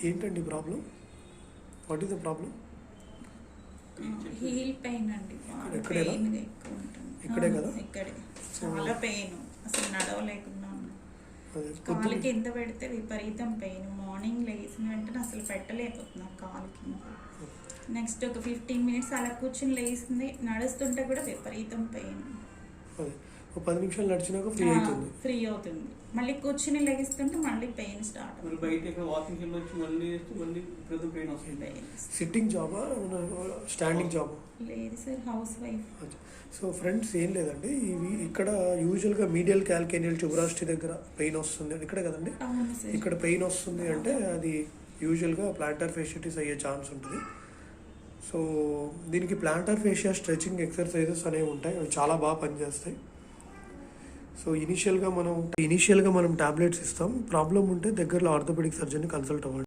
ఏంటండి problem? What is the problem heel pain అండి. ఇక్కడే కదా? ఇక్కడే చాలా పెయిన్ అసలు అదే కాలు కింద పెడితే విపరీతం పెయిన్ మార్నింగ్ లేచిన వెంటనే అసలు పెట్టలేకపోతున్నా కాలు కింద నెక్స్ట్ ఒక ఫిఫ్టీన్ మినిట్స్ అలా కూర్చుని లేస్తుంది నడుస్తుంటే కూడా విపరీతం పెయిన్ ఒక పది నిమిషాలు నడిచినాక ఫ్రీ అవుతుంది. ఫ్రీ అవుతుంది. మళ్ళీ కూర్చుని లేస్తుంటే మళ్ళీ పెయిన్ స్టార్ట్ మళ్ళీ బయట ఇక్కడ వాకింగ్ వెళ్ళొచ్చి మళ్ళీ మళ్ళీ ప్రతి పెయిన్ వస్తుంది. సిట్టింగ్ జాబా స్టాండింగ్ జాబా లేదు sir house wife so friends ఏం లేదండి. ఇవి ఇక్కడ యూజువల్గా మీడియల్ క్యాల్కేనియల్ ట్యూబరాస్టీ దగ్గర పెయిన్ వస్తుంది ఇక్కడే కదండి? ఇక్కడ పెయిన్ వస్తుంది అంటే అది యూజువల్గా ప్లాంటర్ ఫేషిటిస్ అయ్యే ఛాన్స్ ఉంటుంది. సో దీనికి ప్లాంటర్ ఫేషియా స్ట్రెచింగ్ ఎక్సర్సైజెస్ అనేవి ఉంటాయి. అవి చాలా బాగా పనిచేస్తాయి. సో ఇనీషియల్గా మనం ఇనీషియల్గా మనం టాబ్లెట్స్ ఇస్తాం. ప్రాబ్లం ఉంటే దగ్గరలో ఆర్థోపెడిక్ సర్జన్ని కన్సల్ట్ అవ్వండి.